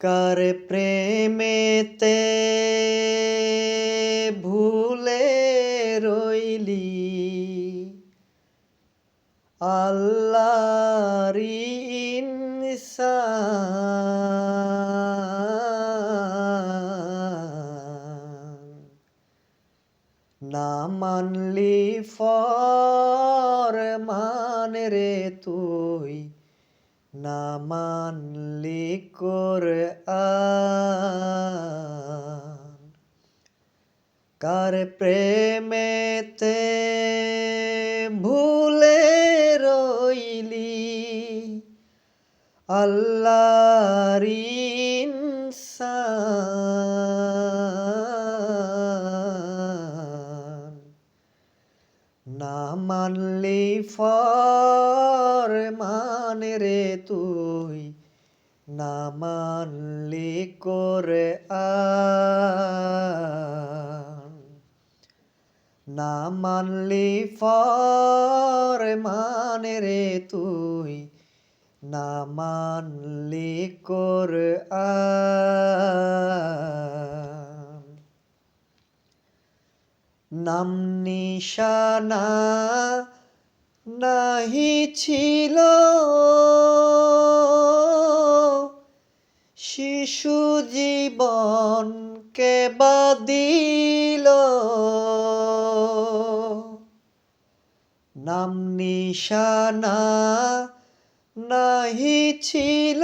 কার প্রেমেতে ভুলে রইলি? ইনসান। না মানলি ফর মান রে তুই না মানলি করে কার প্রেমেতে ভুলে রইলি? আল্লাহর ইনসান। না মানলি ফর মানে রে তুই, না মানলি করে না মানলি ফর মানে রে তুই, না মানলি করে আন। নাম নিশানা নাহি ছিল। শিশু জীবন কে বাদিল নাম নিশানা নাহি ছিল।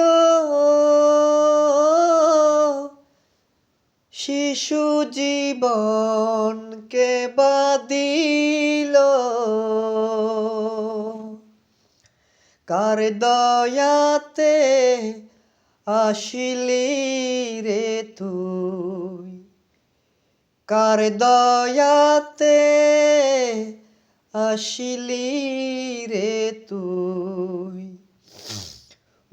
শিশু জীবন কে বাদিল কার দয়াতে আসিলি রে তুই? কার দয়াতে আসিলি রে তুই?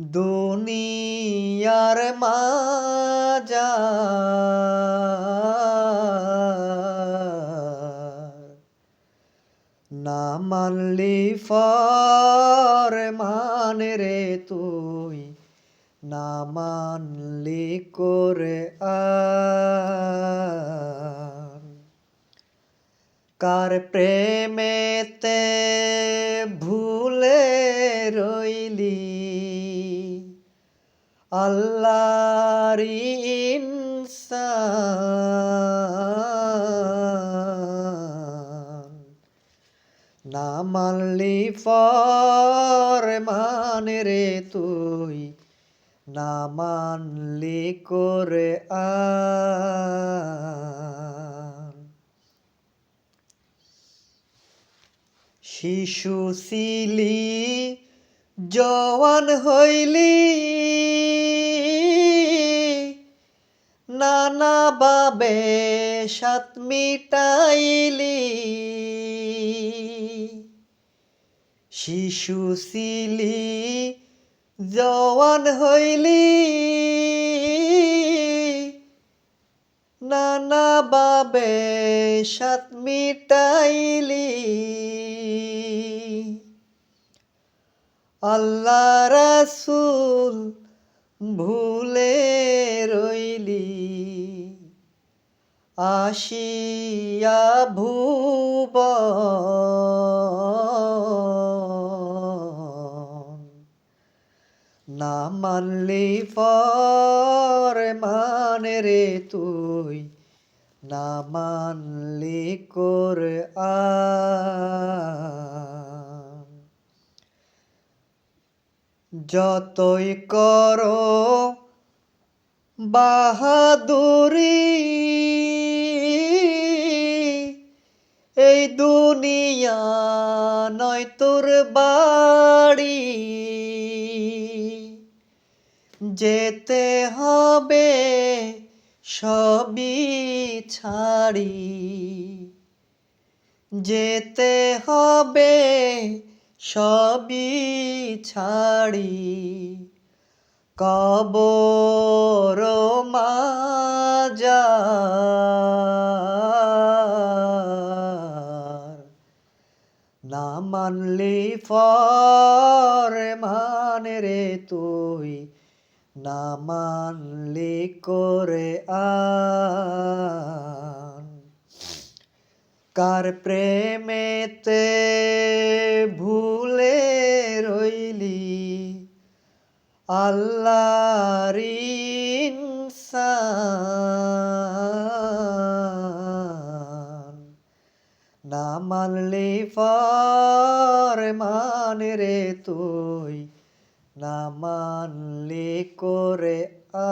দুনিয়ার মাজার মানলি ফর মানে রে তুই না মানলি করে কার প্রেমেতে ভুলে রইলি আল্লাহর ইনসান। না মানলি ফর মানে রে তুই, না মানলি করে শিশু ছিলি জওয়ান হইলি, নানা বাবে সাত মিটাইলি। শিশু ছিলি জওয়ান হইলি। নানা বাবে সাত মিটাইলি। আল্লাহ রাসুল ভুলে রইলি। আসিয়া ভুব না মানলি ফর মানে রে তুই, না মানলি করে যতই করো বাহাদুরি, এই দুনিয়া নয় তোর বাড়ি। যেতে হবে সবই ছাড়ি। যেতে হবে সবই ছাড়ি। কবর মাজার না মানলি ফর মানে রে তুই না মানলি করে আন কার প্রেমেতে ভুলে রইলি? আল্লাহর ইনসান। না মানলি রে তুই naman likore a.